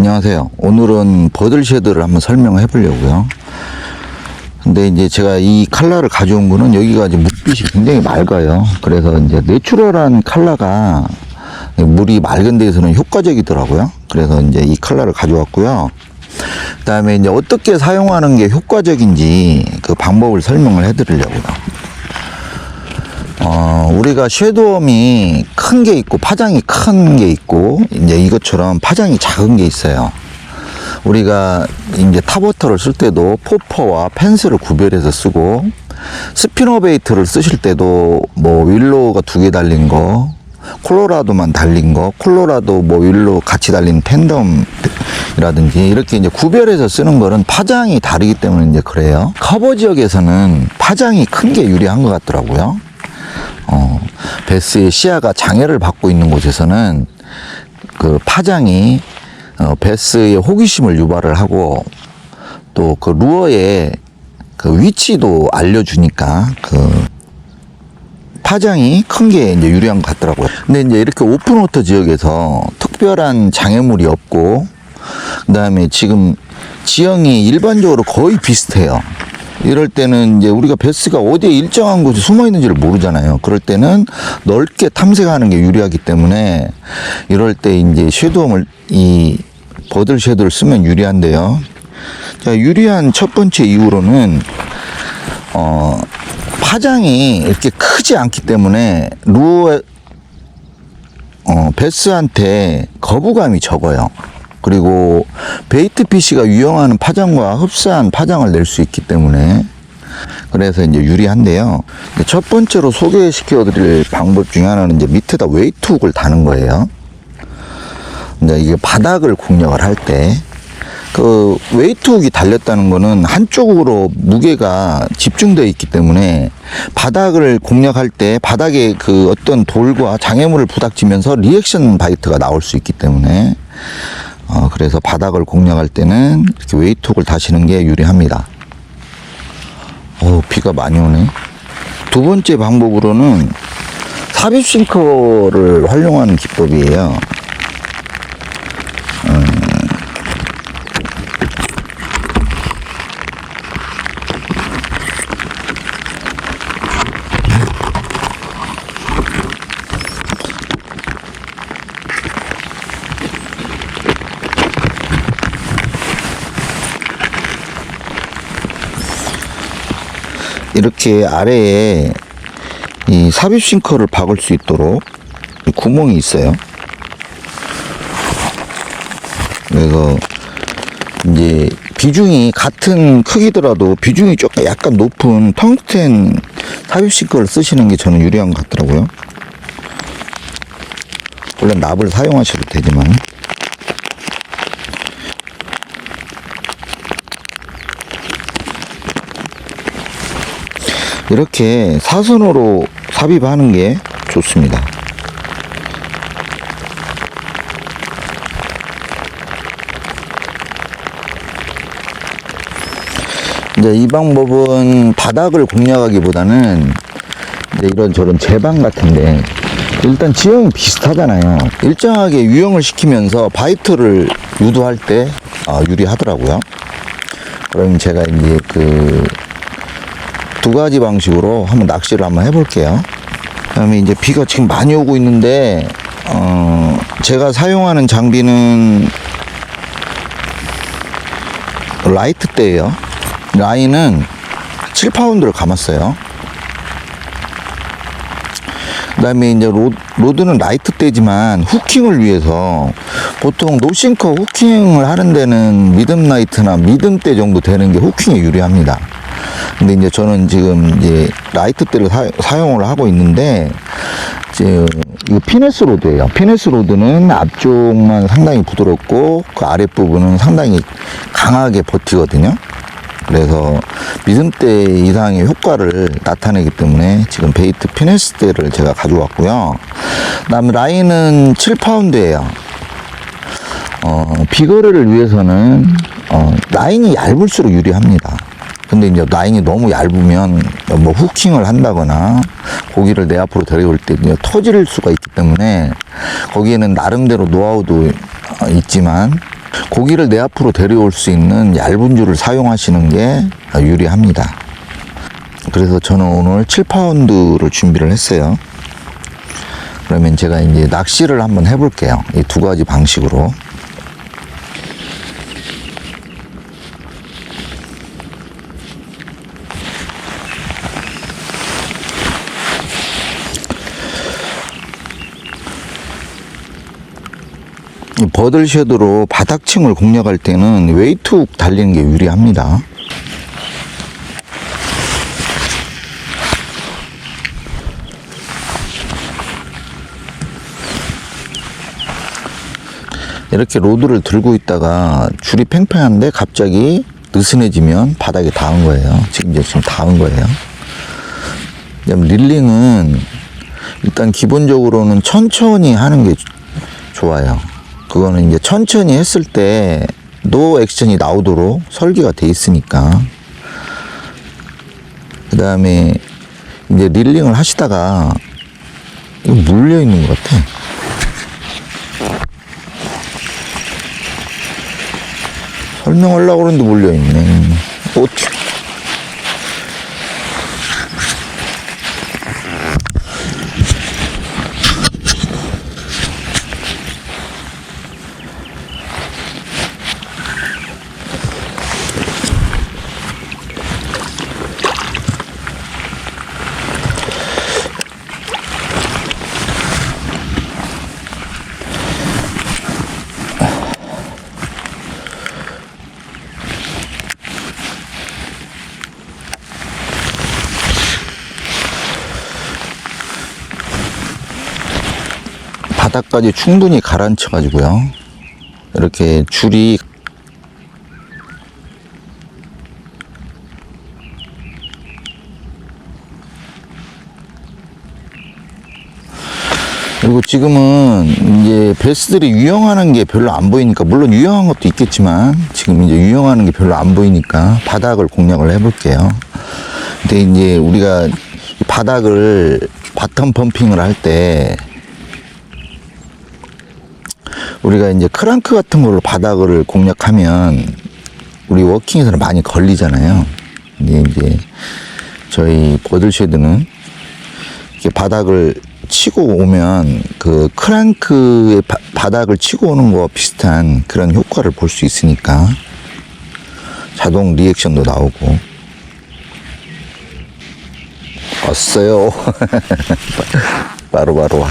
안녕하세요. 오늘은 버들 쉐드를 한번 설명해 보려고요. 근데 이제 제가 이 칼라를 가져온 거는 여기가 이제 물빛이 굉장히 맑아요. 그래서 이제 내추럴한 칼라가 물이 맑은 데에서는 효과적이더라고요. 그래서 이제 이 칼라를 가져왔고요. 그 다음에 이제 어떻게 사용하는 게 효과적인지 그 방법을 설명을 해 드리려고요. 어, 우리가 쉐도엄이 큰 게 있고 파장이 큰 게 있고 이제 이것처럼 파장이 작은 게 있어요. 우리가 이제 탑워터를 쓸 때도 포퍼와 펜스를 구별해서 쓰고 스피너 베이트를 쓰실 때도 뭐 윌로우가 두 개 달린 거 콜로라도만 달린 거 콜로라도 뭐 윌로우 같이 달린 팬덤이라든지 이렇게 이제 구별해서 쓰는 거는 파장이 다르기 때문에 이제 그래요. 커버 지역에서는 파장이 큰 게 유리한 것 같더라고요. 어, 베스의 시야가 장애를 받고 있는 곳에서는 그 파장이 어, 베스의 호기심을 유발을 하고 또 그 루어의 그 위치도 알려주니까 그 파장이 큰 게 이제 유리한 것 같더라고요. 근데 이제 이렇게 오픈 워터 지역에서 특별한 장애물이 없고 그다음에 지금 지형이 일반적으로 거의 비슷해요. 이럴 때는 이제 우리가 베스가 어디에 일정한 곳에 숨어 있는지를 모르잖아요. 그럴 때는 넓게 탐색하는 게 유리하기 때문에 이럴 때 이제 섀도움을 이 버들 섀도를 쓰면 유리한데요. 자, 유리한 첫 번째 이유로는 어 파장이 이렇게 크지 않기 때문에 루어 어, 베스한테 거부감이 적어요. 그리고 베이트 피시가 유용하는 파장과 흡사한 파장을 낼 수 있기 때문에 그래서 이제 유리한데요. 첫 번째로 소개시켜 드릴 방법 중에 하나는 이제 밑에다 웨이트 훅을 다는 거예요. 이제 이게 바닥을 공략을 할 때, 그 웨이트 훅이 달렸다는 거는 한쪽으로 무게가 집중되어 있기 때문에 바닥을 공략할 때 바닥에 그 어떤 돌과 장애물을 부닥치면서 리액션 바이트가 나올 수 있기 때문에 어, 그래서 바닥을 공략할 때는 이렇게 웨이트 훅을 다시는 게 유리합니다. 어, 비가 많이 오네. 두 번째 방법으로는 삽입 싱커를 활용하는 기법이에요. 이렇게 아래에 이 삽입 싱커를 박을 수 있도록 이 구멍이 있어요. 그래서 이제 비중이 같은 크기더라도 비중이 조금 약간 높은 텅스텐 삽입 싱커를 쓰시는 게 저는 유리한 것 같더라고요. 물론 납을 사용하셔도 되지만 이렇게 사선으로 삽입하는 게 좋습니다. 이제 이 방법은 바닥을 공략하기보다는 이제 이런 저런 제방 같은데 일단 지형이 비슷하잖아요. 일정하게 유형을 시키면서 바이트를 유도할 때 아, 유리하더라고요. 그럼 제가 이제 그 두 가지 방식으로 한번 낚시를 한번 해볼게요. 그다음에 이제 비가 지금 많이 오고 있는데 어 제가 사용하는 장비는 라이트 대예요. 라인은 7파운드를 감았어요. 그 다음에 이제 로, 로드는 라이트 대지만 후킹을 위해서 보통 노싱커 후킹을 하는 데는 미듬 라이트나 미듬 대 정도 되는 게 후킹에 유리합니다. 근데 이제 저는 지금 이제 라이트 대를 사, 사용을 하고 있는데 이제 이거 피네스 로드예요. 피네스 로드는 앞쪽만 상당히 부드럽고 그 아랫부분은 상당히 강하게 버티거든요. 그래서 미듬대 이상의 효과를 나타내기 때문에 지금 베이트 피네스대를 제가 가져왔고요. 그다음 라인은 7파운드예요. 어, 비거리를 위해서는 어, 라인이 얇을수록 유리합니다. 근데 이제 라인이 너무 얇으면 뭐 후킹을 한다거나 고기를 내 앞으로 데려올 때 이제 터질 수가 있기 때문에 거기에는 나름대로 노하우도 어, 있지만 고기를 내 앞으로 데려올 수 있는 얇은 줄을 사용하시는 게 유리합니다. 그래서 저는 오늘 7파운드를 준비를 했어요. 그러면 제가 이제 낚시를 한번 해볼게요. 이 두 가지 방식으로. 버들 쉐도로 바닥층을 공략할 때는 웨이트 훅 달리는 게 유리합니다. 이렇게 로드를 들고 있다가 줄이 팽팽한데 갑자기 느슨해지면 바닥에 닿은 거예요. 지금 이제 지금 닿은 거예요. 릴링은 일단 기본적으로는 천천히 하는 게 조- 좋아요. 그거는 이제 천천히 했을 때 노 액션이 나오도록 설계가 돼 있으니까. 그 다음에 이제 릴링을 하시다가 이거 물려 있는 것 같아. 설명하려고 그러는데 물려 있네. 어찌. 바닥까지 충분히 가라앉혀 가지고요. 이렇게 줄이 그리고 지금은 이제 베스들이 유영하는 게 별로 안 보이니까 물론 유영한 것도 있겠지만 지금 이제 유영하는 게 별로 안 보이니까 바닥을 공략을 해볼게요. 근데 이제 우리가 이 바닥을 바텀 펌핑을 할 때 우리가 이제 크랑크 같은 걸로 바닥을 공략하면 우리 워킹에서는 많이 걸리잖아요. 근데 이제 저희 버들쉐드는 이렇게 바닥을 치고 오면 그 크랑크의 바, 바닥을 치고 오는 거 비슷한 그런 효과를 볼 수 있으니까 자동 리액션도 나오고. 왔어요. 바로바로 와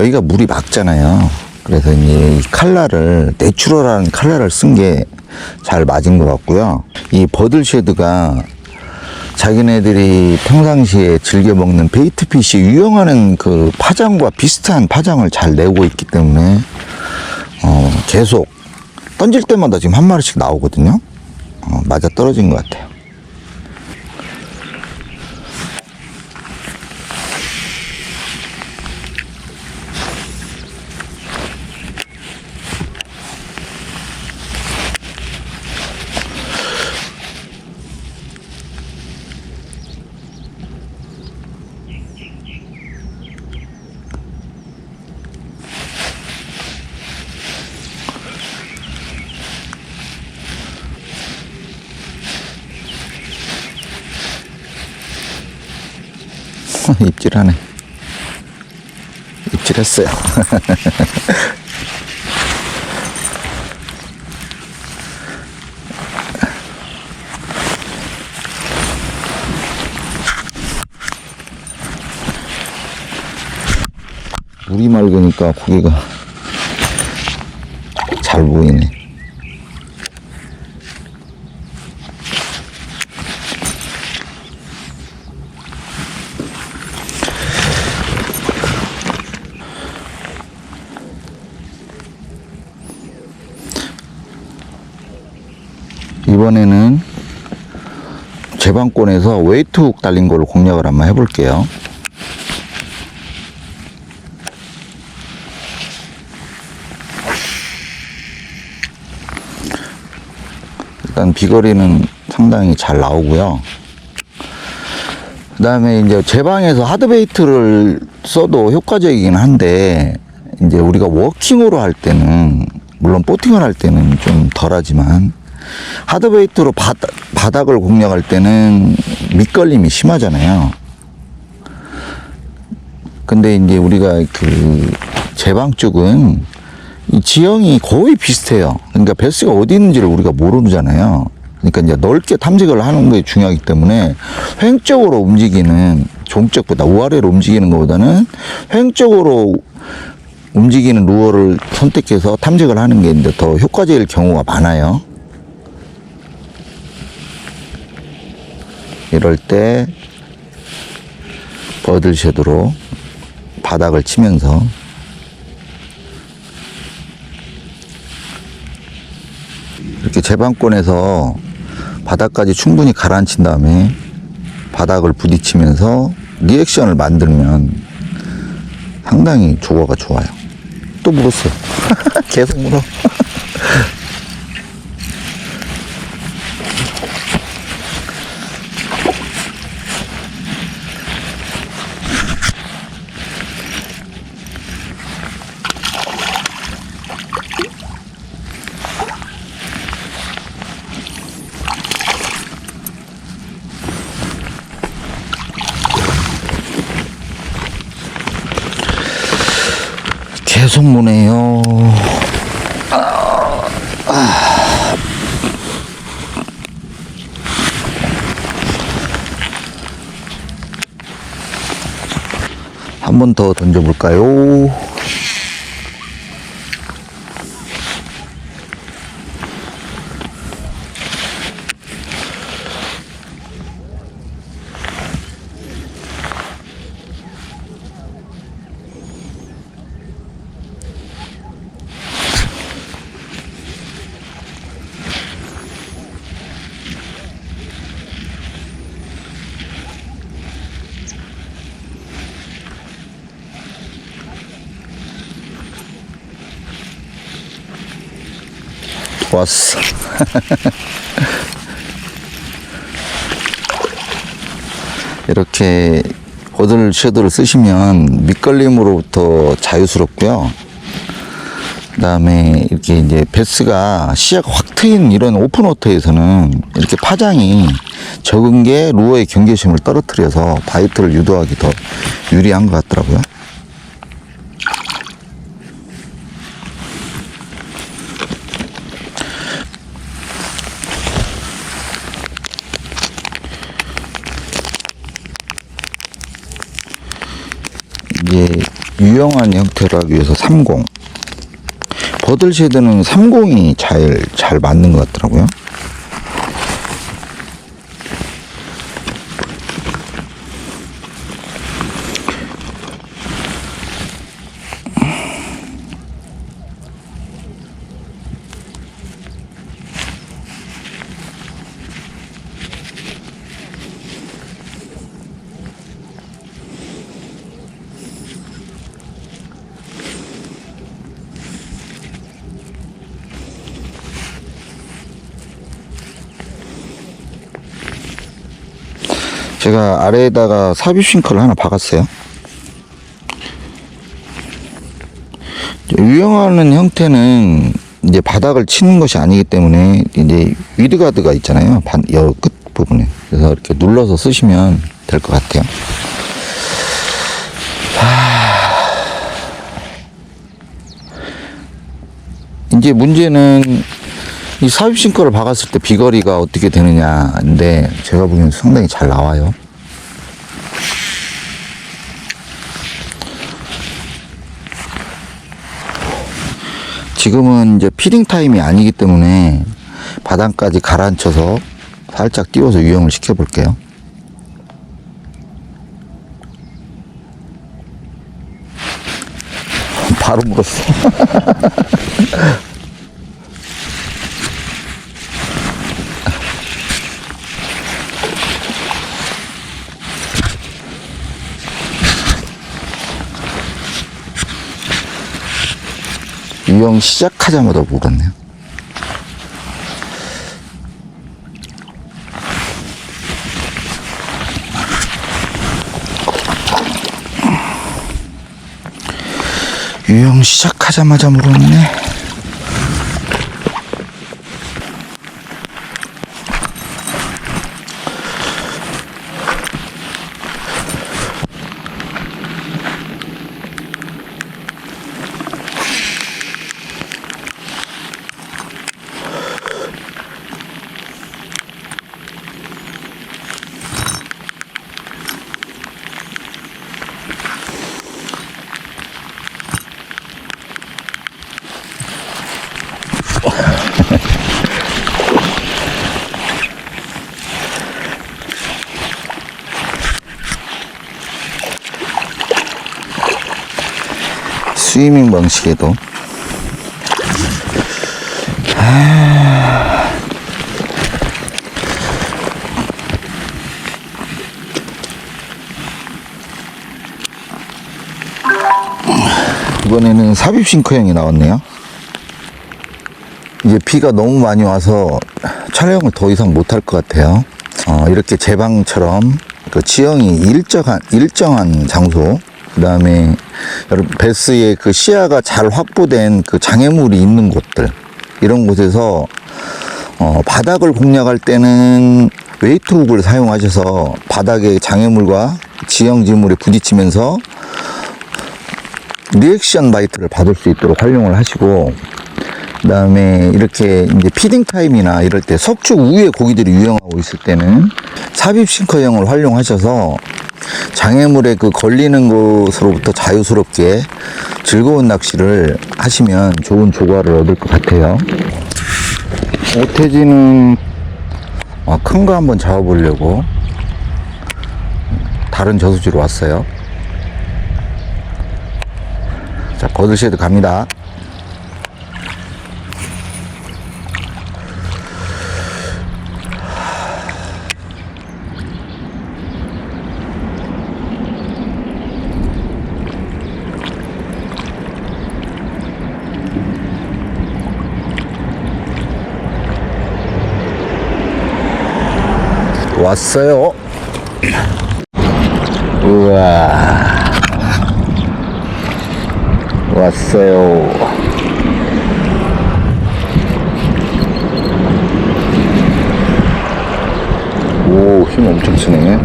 여기가 물이 맑잖아요. 그래서 이 칼라를 내추럴한 칼라를 쓴 게 잘 맞은 것 같고요. 이 버들 쉐드가 자기네들이 평상시에 즐겨 먹는 베이트핏이 유용하는 그 파장과 비슷한 파장을 잘 내고 있기 때문에 어, 계속 던질 때마다 지금 한 마리씩 나오거든요. 어, 맞아 떨어진 것 같아요. 입질하네. 입질했어요. 물이 맑으니까 고기가 잘 보이네. 이번에는 제방권에서 웨이트훅 달린 걸로 공략을 한번 해볼게요. 일단 비거리는 상당히 잘 나오고요. 그 다음에 이제 제방에서 하드베이트를 써도 효과적이긴 한데, 이제 우리가 워킹으로 할 때는, 물론 보팅을 할 때는 좀 덜하지만, 하드베이트로 바닥, 바닥을 공략할 때는 밑걸림이 심하잖아요. 근데 이제 우리가 그 제방 쪽은 이 지형이 거의 비슷해요. 그러니까 베스가 어디 있는지를 우리가 모르잖아요. 그러니까 이제 넓게 탐색을 하는 게 중요하기 때문에 횡적으로 움직이는 종적보다 우아래로 움직이는 것보다는 횡적으로 움직이는 루어를 선택해서 탐색을 하는 게 이제 더 효과적일 경우가 많아요. 이럴 때 버들 섀도로 바닥을 치면서 이렇게 제방권에서 바닥까지 충분히 가라앉힌 다음에 바닥을 부딪히면서 리액션을 만들면 상당히 조거가 좋아요. 또 물었어요. 계속 물어. 계속 무네요. 한번 더 던져볼까요? 좋았어. 이렇게 버들 섀도를 쓰시면 밑걸림으로부터 자유스럽고요. 그다음에 이렇게 이제 베스가 시야가 확 트인 이런 오픈 워터에서는 이렇게 파장이 적은 게 루어의 경계심을 떨어뜨려서 바이트를 유도하기 더 유리한 것 같더라고요. 이게 유용한 형태로 하기 위해서 30 버들 쉐드는 30이 잘, 잘 맞는 것 같더라고요 제가 아래에다가 삽입 싱크를 하나 박았어요 유용하는 형태는 이제 바닥을 치는 것이 아니기 때문에 이제 위드가드가 있잖아요. 반, 여 끝 부분에. 그래서 이렇게 눌러서 쓰시면 될 것 같아요. 하... 이제 문제는 이 삽입 싱크를 박았을 때 비거리가 어떻게 되느냐인데 제가 보기엔 상당히 잘 나와요. 지금은 이제 피딩 타임이 아니기 때문에 바닥까지 가라앉혀서 살짝 띄워서 유형을 시켜볼게요. 바로 물었어. 유형 시작하자마자 물었네요. 유형 시작하자마자 물었네. 스위밍 방식에도 이번에는 삽입 싱크형이 나왔네요. 이제 비가 너무 많이 와서 촬영을 더 이상 못할 것 같아요. 어, 이렇게 제 방처럼 그 지형이 일정한 일정한 장소, 그 다음에 여러분 베스의 그 시야가 잘 확보된 그 장애물이 있는 곳들 이런 곳에서 어, 바닥을 공략할 때는 웨이트훅을 사용하셔서 바닥의 장애물과 지형 지물에 부딪히면서 리액션 바이트를 받을 수 있도록 활용을 하시고 그 다음에 이렇게 이제 피딩 타임이나 이럴 때 석축 위에 고기들이 유영하고 있을 때는 삽입 싱커형을 활용하셔서 장애물에 그 걸리는 것으로부터 자유스럽게 즐거운 낚시를 하시면 좋은 조과를 얻을 것 같아요. 오태지는 아, 큰거 한번 잡아보려고 다른 저수지로 왔어요. 자, 버들쉐드 갑니다. 왔어요. 우와. 왔어요. 오, 힘 엄청 쓰네.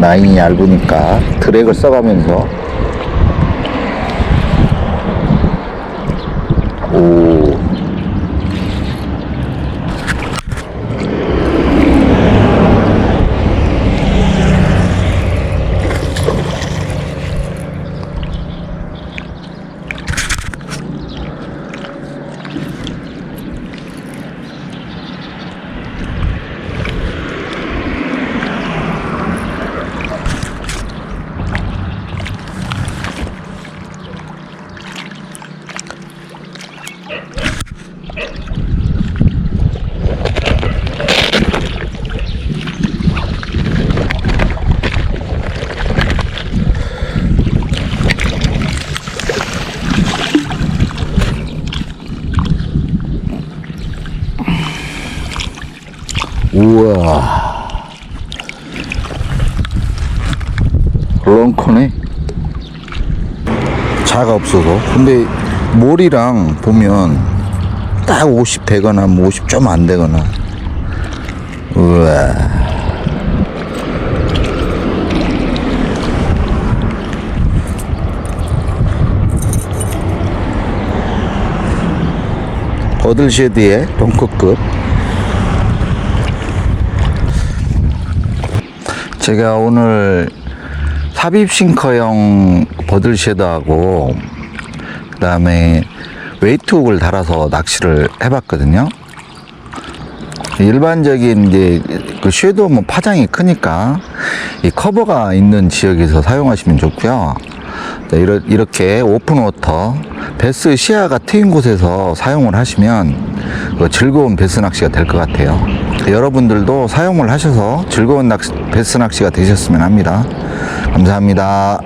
라인이 얇으니까 드랙을 써가면서 오. 우와. 런커네. 자가 없어서. 근데 몰이랑 보면 딱 50 되거나 뭐 50 좀 안 되거나. 우와. 버들쉐드의 벙커급 제가 오늘 삽입 싱커형 버들 쉐더하고 그 다음에 웨이트훅을 달아서 낚시를 해봤거든요. 일반적인 이제 그 쉐도 뭐 파장이 크니까 이 커버가 있는 지역에서 사용하시면 좋고요. 이렇게 오픈 워터 베스 시야가 트인 곳에서 사용을 하시면 그 즐거운 베스 낚시가 될 것 같아요. 여러분들도 사용을 하셔서 즐거운 낚시, 베스 낚시가 되셨으면 합니다. 감사합니다.